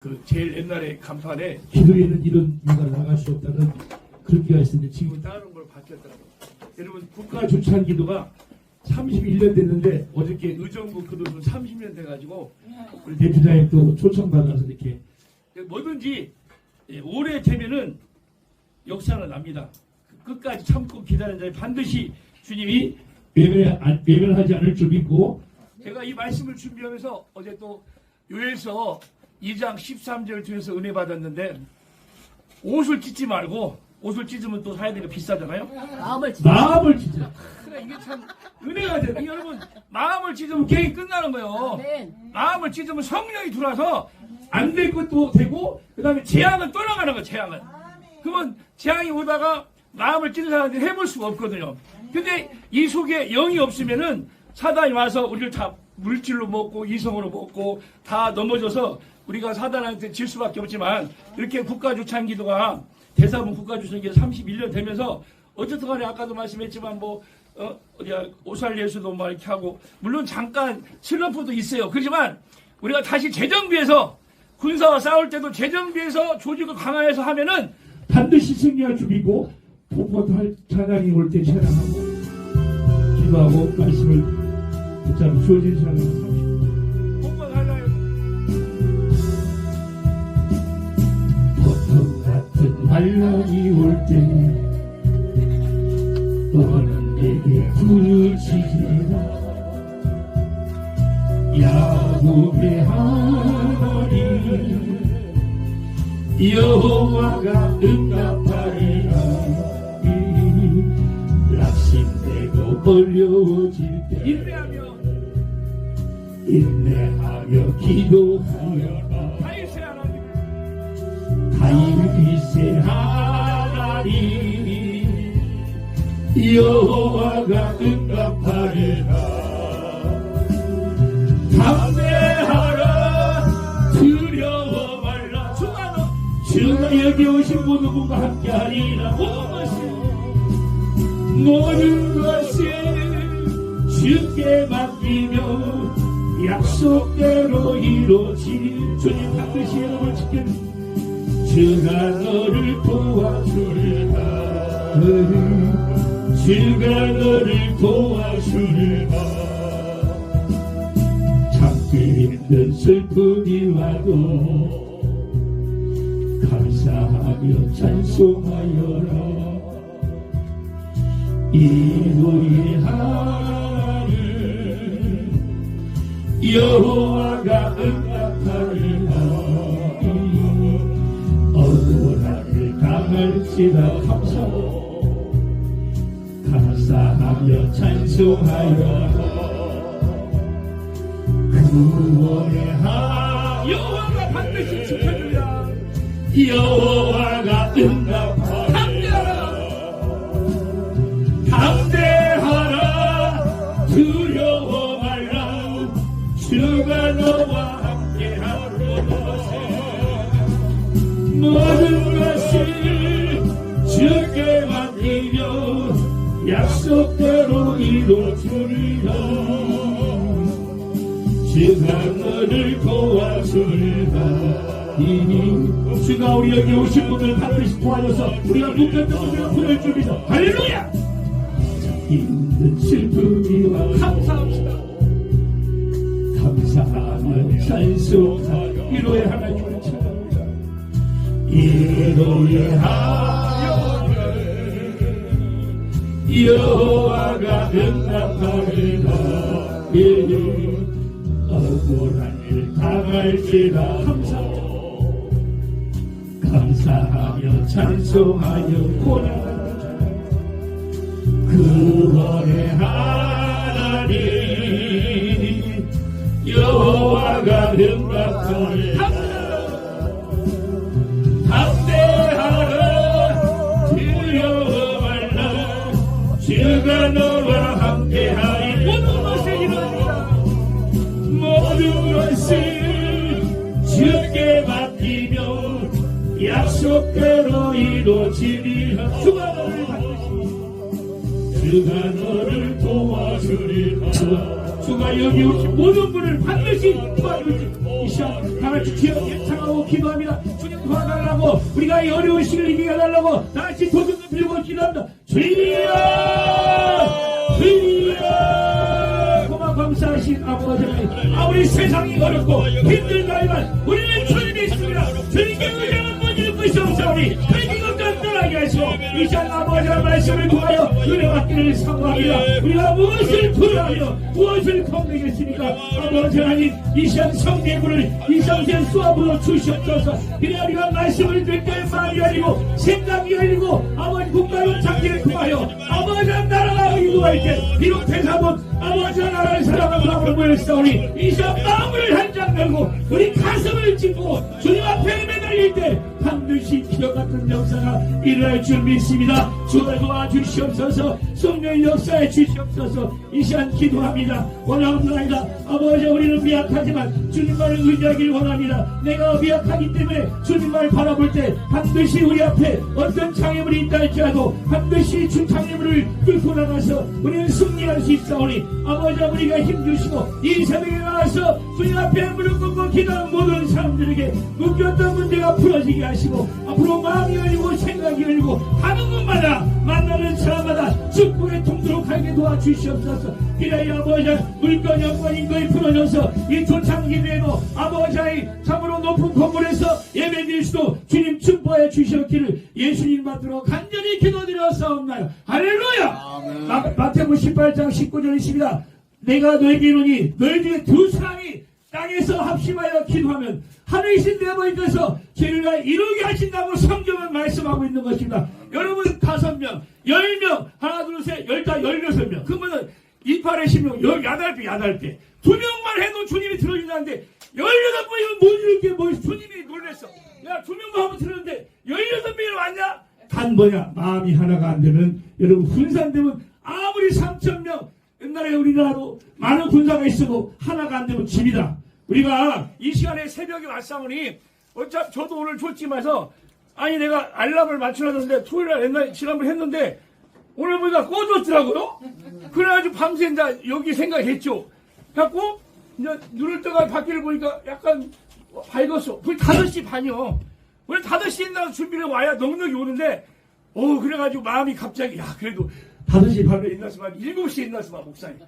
그 제일 옛날에 간판에 기도에는 이런 이유가 나갈 수 없다는 그런 기가 있었는데 지금 지금 다른 걸 바뀌었더라고요. 여러분 국가 조치한 기도가 31년 됐는데 어저께 의정부 그도도 30년 돼가지고 우리 대표장님 또 초청받아서 이렇게 뭐든지 예, 오래 되면은 역사는 납니다. 끝까지 참고 기다리는 자에 반드시 주님이 외면하지 않을 줄 믿고 제가 이 말씀을 준비하면서 어제 또 요에서 2장 13절 통해서 은혜 받았는데 옷을 찢지 말고 옷을 찢으면 또 사야 되니까 비싸잖아요. 마음을 찢어. 마음을 진짜 그래 이게 참 은혜가 돼. 여러분 마음을 찢으면 계획이 끝나는 거예요. 마음을 찢으면 성령이 들어와서 안 될 것도 되고 그다음에 재앙은 떠나가는 거예요. 재앙은. 그러면 재앙이 오다가 마음을 찢은 사람들이 해볼 수가 없거든요. 근데 이 속에 영이 없으면은 사단이 와서 우리를 다 물질로 먹고 이성으로 먹고 다 넘어져서 우리가 사단한테 질 수밖에 없지만 이렇게 국가주창 기도가 대사본 국가주창 기도 31년 되면서 어쨌든 간에 아까도 말씀했지만 뭐 어, 어디야 오살 예수도 막 이렇게 하고 물론 잠깐 슬럼프도 있어요. 그렇지만 우리가 다시 재정비해서 군사와 싸울 때도 재정비해서 조직을 강화해서 하면은 반드시 승리할 줄 믿고 복받할 찬양이 올 때 찬양하고 기도하고 말씀을 붙잡고 주어진 시간을 30분 복권 하나요. 보통 같은 환란이 올 때 너는 내게 부르짖으라 야곱의 하나님 여호와가 응답하리라 낙심되고 어려워질 때 인내하며 기도하여라 다윗의 하나님 다윗의 하나님 여호와가 응답하리라. 담대하라 두려워 말라. 주가 너 주가 여기 오신 모든 분과 함께하리라. 모든 것이 모든 것이 주께 맡기며 약속대로 이루어질 주님 반드시 여러분을 지켜주시고 주가 너를 도와주리라. 주가 너를 도와주리라. 참기 힘든 슬픔이 와도 감사하며 찬송하여라. 이노의 하나님 여호와가 응답하리라. 억울함을 당할지라 감사하고 감사하며 찬송하여라. 구원의 하 여호와가 반드시 지켜주리라. 여호와가 응답 모든 것을 주께 맡기며 약속대로 이루어주리라. 주가 너를 도와주리라. 이니 주가 우리 여기 오신 분을 반드시 도와줘서 우리가 묶였던 것을 보낼 줄 믿어 할렐루야! 힘든 슬픔이 와 감사합시다. 감사하며 찬송하여 이로의 하나님을 찬양합니다 이로의 하나님 여호와가 응답하리라. 예, 억울한 일 당할지라 감사하고 감사하며 찬송하여 고난하며 그원의 하나님 여호와가 응답하리라 이루어지리라 주가 너를 도와주리라 주가 여기 오신 모든 분을 반드시 도와주시 이 시간 하나님 같이 주여 예창하고 기도합니다. 주님 도와달라고 우리가 이 어려운 시기를 이기게 해달라고 다 같이 도전을 빌고 기도합니다. 주여 주여 고마 감사하신 아버지 아무리 세상이 어렵고 힘들다지만 우리는 주님이 있습니다. 주님께 의존한 분이 것이 없사오니 know 이 시간 아버지의 말씀을 통하여 은혜 받기를 사모합니다. 우리가 무엇을 두려워하며 무엇을 겁내겠습니까? 아버지 하나님 이 시간 성대물을 이 성전 수압으로 주시옵소서 그래 우리가 말씀을 듣게 마음이 열리고 생각이 열리고 아버지 국가로 장기를 통하여 아버지 의 나라가 이루어갈 때 비록 대사본 아버지 의 나라를 사랑하는 마음을 모였사오니 이 시간 마음을 한 장 열고 우리 가슴을 짚고 주님 앞에 매달릴 때 반드시 기억 같은 역사가 일어날 줄 믿습니다. 주를 도와주시옵소서 성령 역사에 주시옵소서 이 시간 기도합니다. 원하옵나이다. 아버지 우리는 미약하지만 주님만을 의지하기를 원합니다. 내가 미약하기 때문에 주님만을 바라볼 때 반드시 우리 앞에 어떤 장애물이 있다 할지라도 반드시 주 장애물을 뚫고 나가서 우리는 승리할 수 있사오니 아버지 우리가 힘주시고 이 새벽에 나와서 주님 앞에 무릎 꿇고 기도하는 모든 사람들에게 묶였던 문제가 풀어지게 하시고 앞으로 마음이 열리고 생각이 열리고 하는 곳마다 만나는 사람마다 축복의 통로로 가게 도와주시옵소서. 이래 아버지 물건 여건 인거에 풀어져서 이 조창기대에도 아버지의 참으로 높은 건물에서 예배드릴 수도 주님 축복해 주셨기를 예수님 받들어 간절히 기도드렸사옵나요. 할렐루야! 마- 마태복음 18장 19절이십니다. 내가 너에게 이르니 너희 중에 두 사람이 땅에서 합심하여 기도하면 하늘이신 내 아버지께서 죄를 다 이루게 하신다고 성경 은 말씀하고 있는 것입니다. 여러분 다섯 명, 열 명, 하나 둘 셋 열다 열여섯 명. 그러면은 이팔에 십명, 열 여덟 배, 여덟 배. 두 명만 해도 주님이 들어준다는데 열여덟 번이면 못 이룰 게뭐 주님이 놀랬어. 야 두 명만 하면 들었는데 열여섯 명이 왔냐? 단 뭐냐? 마음이 하나가 안 되면 여러분 분산되면 아무리 3천 명 옛날에 우리나라도 많은 군사가 있어도 하나가 안 되면 집이다. 우리가 이 시간에 새벽에 왔사오니 어차피 저도 오늘 졸지마서 아니 내가 알람을 맞춰놨는데 토요일 날 옛날에 지난번에 했는데 오늘 보니까 꺼졌더라고요. 그래가지고 밤새 이제 여기 생각했죠. 갖고 이제 눈을 떠가 밖을 보니까 약간 밝았어. 거의 5시 반이요. 원래 5시에 나서 준비를 와야 넉넉히 오는데 어 그래가지고 마음이 갑자기 야 그래도 5시 반에 일어났으면 7시에 일어났으면 목사님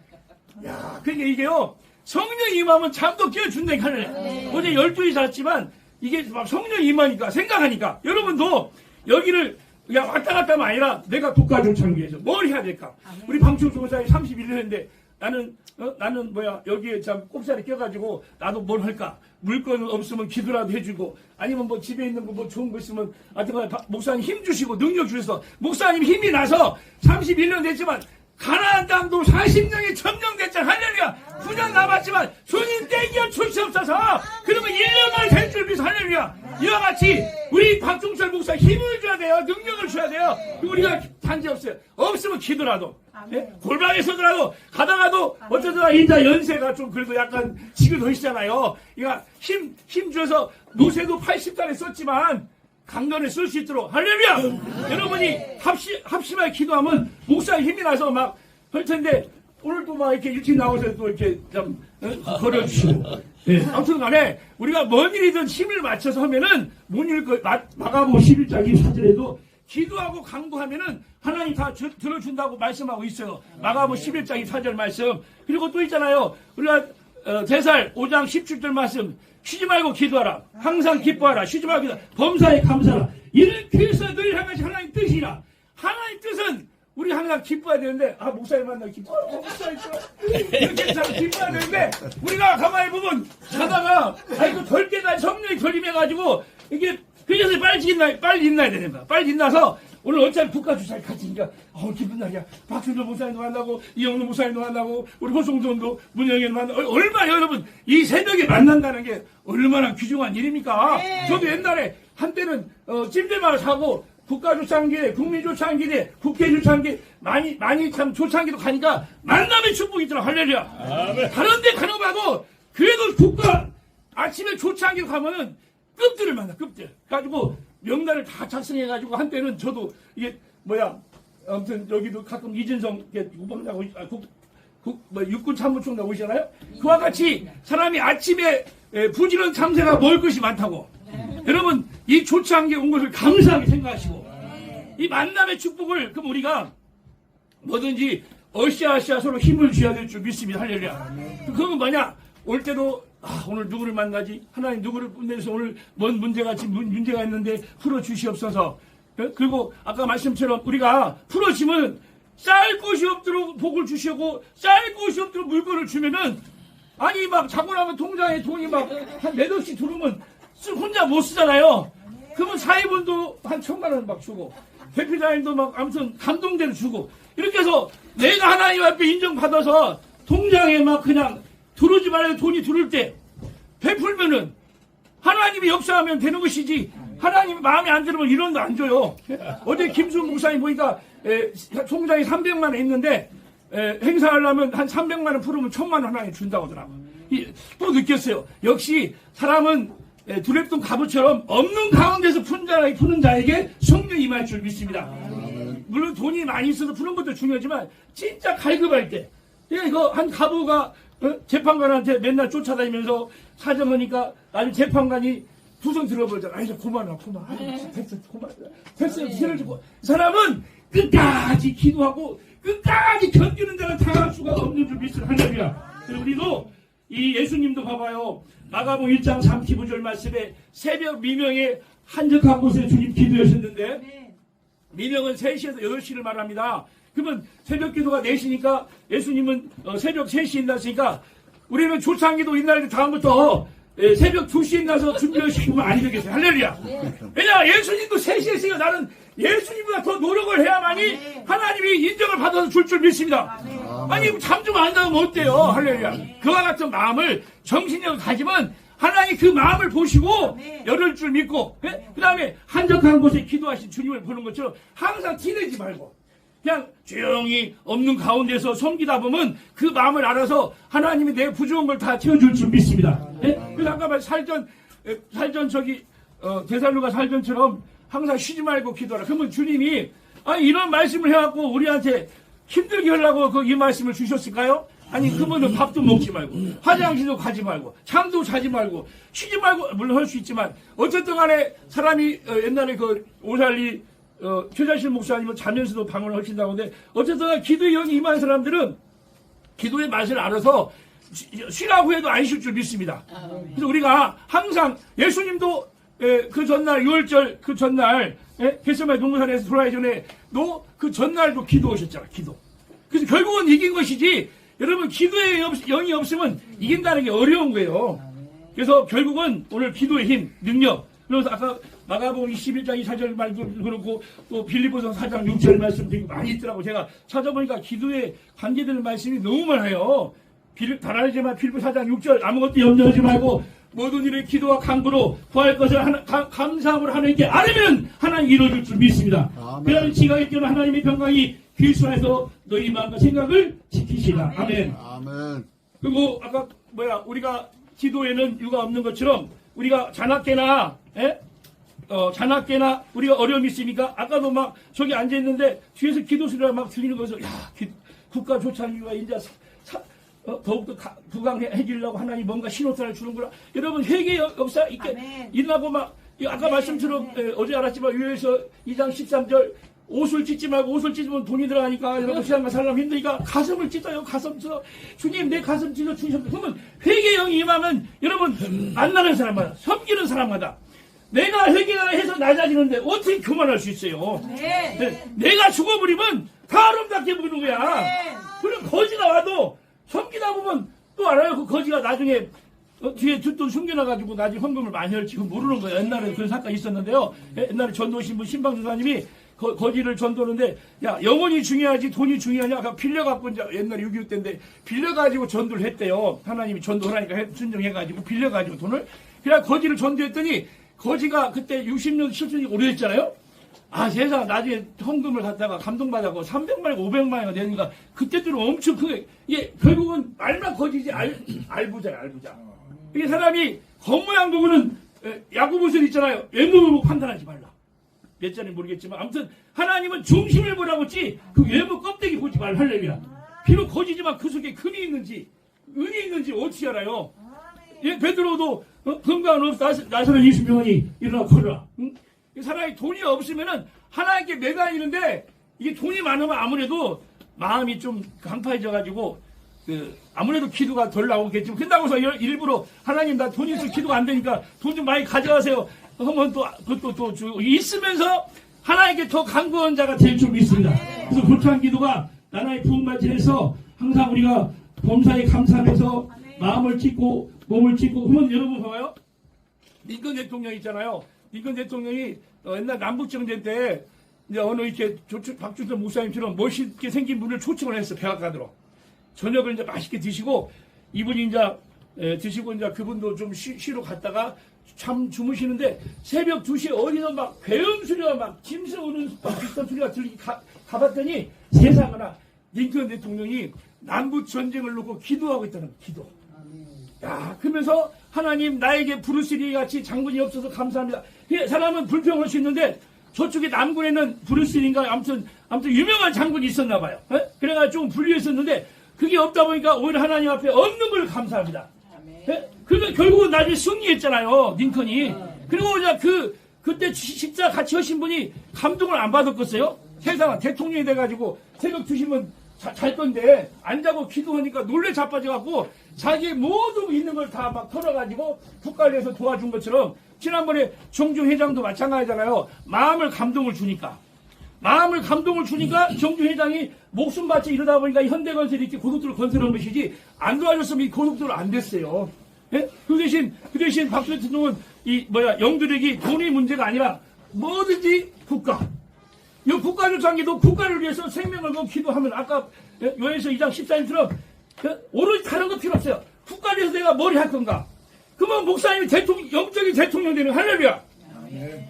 야, 그러니까 이게요, 성령 임하면 잠도 깨워준다니까 하네. 어제 12시 잤지만, 이게 막 성령 임하니까, 생각하니까, 여러분도 여기를 그냥 왔다 갔다 하면 아니라, 내가 국가중창기에서 뭘 해야 될까? 우리 방충 조사에 31년 했는데, 나는, 어, 나는 뭐야, 여기에 참 꼽살이 껴가지고, 나도 뭘 할까? 물건 없으면 기도라도 해주고, 아니면 뭐 집에 있는 거 뭐 좋은 거 있으면, 하여튼 간 목사님 힘 주시고, 능력 주셔서, 목사님 힘이 나서 31년 됐지만, 가나안 땅도 40년이 점령됐잖아. 할렐루야. 9년 남았지만 주님 땡겨 주시옵소서 그러면 1년만 될 줄 믿어. 할렐루야. 이와 같이 우리 박종철 목사 힘을 줘야 돼요. 능력을 줘야 돼요. 우리가 단지 없어요. 없으면 기도라도. 예? 골방에 서더라도 가다가도 어쩌다가 인자 연세가 좀 그래도 약간 지긋하시잖아요. 이가 힘, 힘 줘서 노세도 80달에 썼지만 강건을 쓸 수 있도록 할렐루야! 여러분이 합심, 합심하게 기도하면 목사의 힘이 나서 막 할 텐데 오늘도 막 이렇게 일찍 나오셔서 또 이렇게 좀 어? 걸어주시고 예, 아무튼 간에 우리가 뭔 일이든 힘을 맞춰서 하면은 못 이룰 거 마- 마가복 11장 24절에도 기도하고 강구하면은 하나님 다 주- 들어준다고 말씀하고 있어요. 마가복 11장 24절 말씀. 그리고 또 있잖아요. 우리가 어, 대살 5장 17절 말씀. 쉬지 말고 기도하라. 항상 기뻐하라. 쉬지 말고 기도하라. 범사에 감사하라. 그래서 늘 향하시 하나님 뜻이라. 하나님 뜻은 우리 항상 기뻐해야 되는데 아 목사님 만나 기뻐 어, 목사님 이렇게 참 기뻐해야 되는데 우리가 가만히 보면 자다가 아이고 덜 깨다 성령이 결림해가지고 이게 그래서 빨리 있나 빨리 있나야 되는 거야 빨리 있나서 오늘 어차피 국가 주사에 같이니까 어 기쁜 날이야. 박준호 목사님도 만나고 이영훈 목사님도 만나고 우리 호송돈도 문영현 만나고 어, 얼마나 여러분? 이 새벽에 만난다는 게 얼마나 귀중한 일입니까? 저도 옛날에 한때는 어, 찜질방을 사고 국가조창기대, 국민조창기대, 국회조창기 많이 많이 참 조창기도 가니까 만남의 축복이 있더라 할렐루야. 다른데 가는 거 봐도 그래도 국가 아침에 조창기 가면은 급들을 만나 급들. 가지고 명단을 다 작성해가지고 한때는 저도 이게 뭐야 아무튼 여기도 가끔 이진성 우방장 아, 국, 국, 뭐 육군 참모총장 오시잖아요. 그와 같이 사람이 아침에 에, 부지런 참새가 먹을 것이 많다고. 여러분 이 좋지 않게 온 것을 감사하게 생각하시고 이 만남의 축복을 그럼 우리가 뭐든지 어시아시아 서로 힘을 줘야 될 줄 믿습니다. 할렐루야. 그건 뭐냐? 올 때도 아, 오늘 누구를 만나지? 하나님 누구를 뽐내서 오늘 뭔 문제가 지금 문- 문제가 있는데 풀어 주시옵소서. 예? 그리고 아까 말씀처럼 우리가 풀어지면 쌀 곳이 없도록 복을 주시고 쌀 곳이 없도록 물건을 주면은 아니 막 자고 나면 통장에 돈이 막 한 몇 억씩 들어오면 쓰- 혼자 못 쓰잖아요. 그러면 사회본도 한 천만 원 막 주고 대표자님도 막 아무튼 감동대로 주고 이렇게 해서 내가 하나님 앞에 인정받아서 통장에 막 그냥 들어오지 말고 돈이 들어올 때 베풀면은 하나님이 역사하면 되는 것이지 하나님이 마음에 안 들으면 이런 거 안 줘요. 어제 김수 목사님 보니까 에, 통장에 300만 원 있는데 에, 행사하려면 한 300만 원 풀으면 1000만 원 하나님 준다고 하더라고. 이, 또 느꼈어요. 역시 사람은 에, 두랩돈 갑옷처럼 없는 가운데서 푸는, 자, 푸는 자에게 성령 임할 줄 믿습니다. 물론 돈이 많이 있어서 푸는 것도 중요하지만 진짜 갈급할 때 예, 이거 한 가부가 어? 재판관한테 맨날 쫓아다니면서 사정하니까 아니 재판관이 두성 들어보잖아. 아니 고만아 고만. 아이, 됐어 고만. 됐어 피를 주고 사람은 끝까지 기도하고 끝까지 견디는 데는 당할 수가 없는 줄 믿을 하나님이야. 그리고 우리도 이 예수님도 봐봐요. 마가복 1장 39절 말씀에 새벽 미명에 한적한 곳에 주님 기도하셨는데 미명은 3시에서 8시를 말합니다. 그러면 새벽 기도가 4시니까 예수님은 어, 새벽 3시에 일났으니까 우리는 조창 기도 있날 다음부터 에, 새벽 2시에 일나서 준비를 시키면 아니 되겠어요. 할렐루야. 왜냐 예수님도 3시에 있으니까 나는 예수님보다 더 노력을 해야만이 하나님이 인정을 받아서 줄 줄 믿습니다. 아니 잠 좀 안 자면 어때요? 할렐루야. 그와 같은 마음을 정신력을 가지면 하나님 그 마음을 보시고 열을 줄 믿고 그 다음에 한적한 곳에 기도하신 주님을 보는 것처럼 항상 티내지 말고 그냥 조용히 없는 가운데서 섬기다 보면 그 마음을 알아서 하나님이 내 부족한 걸 다 채워줄 줄 믿습니다. 예? 그래서 아까 말 살전 에, 살전 저기 어, 대살루가 살전처럼 항상 쉬지 말고 기도하라. 그러면 주님이 아 이런 말씀을 해갖고 우리한테 힘들게 하려고 그 이 말씀을 주셨을까요? 아니 그분은 밥도 먹지 말고 화장실도 가지 말고 잠도 자지 말고 쉬지 말고 물론 할 수 있지만 어쨌든 간에 사람이 어, 옛날에 그 오살리 어, 최자실 목사님은 자면서도 방언을 하신다고 하는데 어쨌든 기도의 영이 임한 사람들은 기도의 맛을 알아서 쉬- 쉬라고 해도 안 쉴 줄 믿습니다. 그래서 우리가 항상 예수님도 에, 그 전날 6월절 그 전날 개세마의 농구산에서 돌아가기 전에 너그 전날도 기도하셨잖아 기도. 그래서 결국은 이긴 것이지 여러분 기도의 영- 영이 없으면 이긴다는 게 어려운 거예요. 그래서 결국은 오늘 기도의 힘, 능력. 그래서 아까 마가복음 21장 2사절 말도 그렇고 또 빌리보서 4장 6절 말씀 되게 많이 있더라고. 제가 찾아보니까 기도에 관계되는 말씀이 너무 많아요. 빌, 달아내지만 빌보 4장 6절 아무것도 염려하지 말고 모든 일을 기도와 간구로 구할 것을 하나, 가- 감사함으로 하나님께 아뢰면 하나님 이루어줄 줄 믿습니다. 그러면 지각에 뛰는 하나님의 평강이 필수해서 너희 마음과 생각을 지키시라. 아멘. 아멘. 그리고 아까 뭐야 우리가 기도에는 유가 없는 것처럼 우리가 자나깨나 예? 어, 자나깨나 우리가 어려움이 있으니까 아까도 막 저기 앉아 있는데 뒤에서 기도 소리가 막 들리는 거에서 야 기- 국가 조찬이가 이제 사- 사- 어, 더욱더 가- 부강해지려고 하나님 뭔가 신호탄을 주는구나 여러분 회개 역- 역사 있게 아멘. 일어나고 막이 아까 네, 말씀처럼 네. 에, 어제 알았지만 유에서 2장 13절 옷을 찢지 말고 옷을 찢으면 돈이 들어가니까 여러분 시간과 살람 힘드니까 가슴을 찢어요 가슴 찢어 주님 내 가슴 찢어 주셨다 그러면 회개형이 임하면 여러분 만나는 사람마다 섬기는 사람마다 내가 회개해서 낮아지는데 어떻게 교만할 수 있어요 네. 네, 내가 죽어버리면 다 아름답게 보이는 거야 네. 그럼 거지가 와도 섬기다 보면 또 알아요 그 거지가 나중에 어, 뒤에 뒷돈 숨겨놔가지고 나중에 헌금을 많이 할지 모르는 거예요. 옛날에 그런 사건이 있었는데요. 예, 옛날에 전도신 분 신방주사님이 거, 거지를 전도하는데 야 영혼이 중요하지 돈이 중요하냐 아까 빌려갖고 이제 옛날에 6.25 때인데 빌려가지고 전도를 했대요. 하나님이 전도하라니까 해- 순종해가지고 빌려가지고 돈을 그래 거지를 전도했더니 거지가 그때 60년 70년이 오래됐잖아요. 아 세상 나중에 헌금을 갖다가 감동받아고 300만원 500만원 되니까 그때들은 엄청 크게. 이게 결국은 말만 거지지 알, 알부자야 알부자. 이게 사람이 겉모양 에, 야구보슬 있잖아요. 외모를 보고 판단하지 말라. 몇 자리 모르겠지만 아무튼 하나님은 중심을 보라고 했지 그 외모 껍데기 보지 말 할렐루야 비록 거지지만 그 속에 금이 있는지 은이 있는지 어떻게 알아요? 예, 베드로도 어, 건강은 없어 나사- 나사렛 예수 병원이 일어나 걸어라. 응? 이 사람이 돈이 없으면은 하나님께 매달리는데 이게 돈이 많으면 아무래도 마음이 좀 강파해져가지고 그 아무래도 기도가 덜 나오겠지만 그렇다고 해서 일- 일부러 하나님 나돈 있어 기도가 안 되니까 돈 좀 많이 가져가세요 하면 또 그것도 또 주고 있으면서 하나님께 더 간구한 자가 될 줄 믿습니다. 그래서 불쾌한 기도가 나라의 부흥발전에서 항상 우리가 범사에 감사하면서 마음을 찢고 몸을 찢고 그러면 여러분 봐봐요. 링컨 대통령 있잖아요. 링컨 대통령이 어, 옛날 남북정전 때 이제 어느 이렇게 박준선 목사님처럼 멋있게 생긴 분을 초청을 했어 백악관으로 저녁을 이제 맛있게 드시고 이분이 이제 에, 드시고 이제 그분도 좀 쉬, 쉬러 갔다가 참 주무시는데 새벽 2시에 어디서 막 괴음 소리가 막 짐승 오는 막 비슷한 소리가 들리기 가, 가봤더니 세상에나 링컨 대통령이 남북 전쟁을 놓고 기도하고 있다는 기도. 야, 그러면서 하나님 나에게 브루스리 같이 장군이 없어서 감사합니다. 이 사람은 불평할 수 있는데 저쪽에 남군에는 브루스리인가 아무튼 아무튼 유명한 장군이 있었나 봐요. 예? 그래가 좀 불리했었는데 그게 없다 보니까 오히려 하나님 앞에 없는 걸 감사합니다. 예? 그러면 결국은 나중에 승리했잖아요, 링컨이. 그리고 이제 그 그때 식사 같이 하신 분이 감동을 안 받았겠어요? 세상은 대통령이 돼가지고 새벽 2시면 자, 잘 건데 안 자고 기도하니까 놀래 자빠져갖고 자기 모든 있는 걸 다 막 털어가지고 국가에서 도와준 것처럼 지난번에 정주 회장도 마찬가지잖아요. 마음을 감동을 주니까 마음을 감동을 주니까 정주 회장이 목숨 바치 이러다 보니까 현대건설이 이렇게 고속도로 건설한 것이지 안 도와줬으면 이 고속도로 안 됐어요. 예? 그 대신 그 대신 박수 대통령은 이 뭐야 영들에게 돈이 문제가 아니라 뭐든지 국가 이 국가조창기도 국가를 위해서 생명을 건 기도하면 아까 예, 요에서 2장 14절처럼 오로지 다른 거 필요 없어요. 국가를 위해서 내가 뭘 할 건가? 그러면 목사님이 대통령, 영적인 대통령 되는 할렐루야.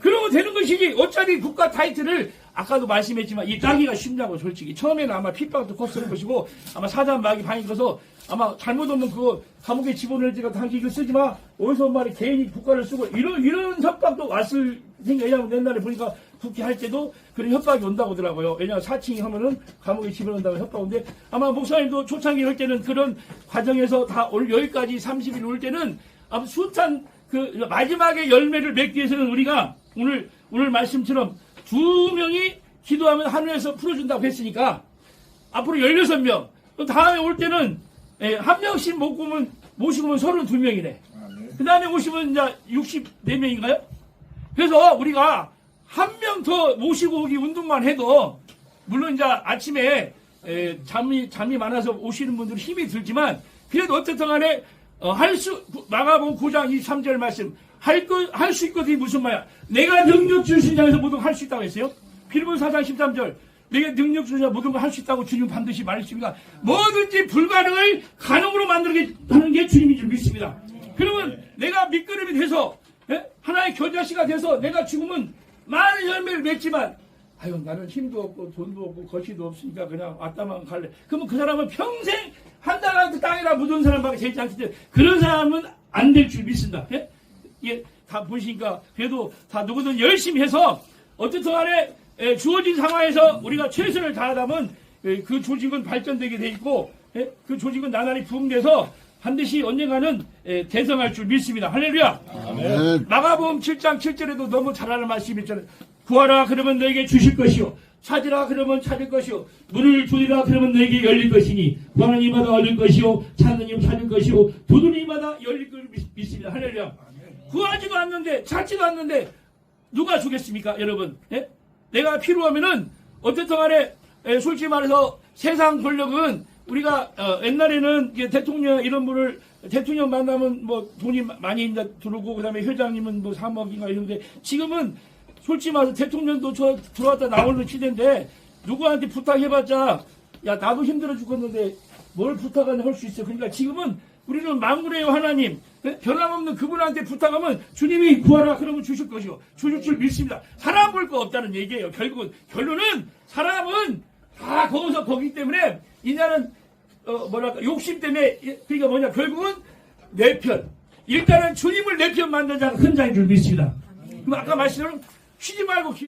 그러면 되는 것이지 어차피 국가 타이틀을 아까도 말씀했지만 이 따기가 쉽냐고 솔직히 처음에는 아마 핍박도 컸을 것이고 아마 사단 마귀 방이 커서 아마 잘못 없는 그거 감옥에 집어넣을 때가 당시 이거 쓰지 마 어디서 말이 개인이 국가를 쓰고 이런 이런 협박도 왔을 생각 왜냐면 옛날에 보니까 국회 할 때도 그런 협박이 온다고 하더라고요. 왜냐면 사칭이 하면은 감옥에 집어넣는다고 협박 온데 아마 목사님도 초창기 할 때는 그런 과정에서 다 올 여기까지 30일 올 때는 아마 숱한 그 마지막에 열매를 맺기 위해서는 우리가 오늘 오늘 말씀처럼 두 명이 기도하면 하늘에서 풀어준다고 했으니까 앞으로 16명. 또 다음에 올 때는 예, 한 명씩 못 오면 모시고 오면 32명이네. 그 다음에 오시면 이제 64명인가요? 그래서 우리가 한 명 더 모시고 오기 운동만 해도 물론 이제 아침에 에, 잠이 잠이 많아서 오시는 분들은 힘이 들지만 그래도 어쨌든 간에 어, 할수 마가복음 9장 23절 말씀. 할거할 수 있거든요 무슨 말이야? 내가 능력 주신 자에서 모든 걸 할 수 있다고 했어요. 빌본 4장 13절. 내가 능력 주신 자 모든 걸 할 수 있다고 주님 반드시 말했습니다. 뭐든지 불가능을 가능으로 만들게 하는 게 주님인 줄 믿습니다. 그러면 내가 밑거름이 돼서 예? 하나의 교자씨가 돼서 내가 죽으면 많은 열매를 맺지만 아유 나는 힘도 없고 돈도 없고 거시도 없으니까 그냥 왔다만 갈래. 그러면 그 사람은 평생 한 달한테 땅에다 묻은 사람밖에 되지 때문에 그런 사람은 안 될 줄 믿습니다. 예? 예, 다 보시니까 그래도 다 누구든 열심히 해서 어쨌든 간에 예, 주어진 상황에서 우리가 최선을 다하다면 예, 그 조직은 발전되게 돼 있고 예, 그 조직은 나날이 부흥돼서 반드시 언젠가는 예, 대성할 줄 믿습니다. 할렐루야. 마가복음 7장 7절에도 너무 잘 아는 말씀이 있잖아요. 구하라 그러면 너에게 주실 것이요. 찾으라 그러면 찾을 것이요. 문을 두드리라 그러면 너에게 열릴 것이니 구하는 이마다 얻을 것이요. 찾는 이 찾을 것이요. 두드리는 이마다 열릴 걸 믿- 믿습니다. 할렐루야. 구하지도 않는데 찾지도 않는데 누가 주겠습니까 여러분? 예? 내가 필요하면은 어쨌든 간에 예, 솔직히 말해서 세상 권력은 우리가 어, 옛날에는 대통령 이런 분을 대통령 만나면 뭐 돈이 마- 많이 이제 들어오고 그다음에 회장님은 뭐 3억인가 이런데 지금은 솔직히 말해서 대통령도 저 들어왔다 나오는 시대인데 누구한테 부탁해봤자 야 나도 힘들어 죽겠는데 뭘 부탁하냐 할 수 있어. 그러니까 지금은 우리는 만군의 하나님 예? 변함없는 그분한테 부탁하면 주님이 구하라 그러면 주실 것이요 주실 줄 믿습니다. 사람 볼 거 없다는 얘기예요. 결국은 결론은 사람은 다 거기서 거기 때문에 이제는 어, 뭐랄까 욕심 때문에 이- 그러니까 뭐냐 결국은 내 편. 일단은 주님을 내 편 만든 자가 큰 자인 줄 믿습니다. 그럼 아까 말씀처럼 쉬지 말고 기-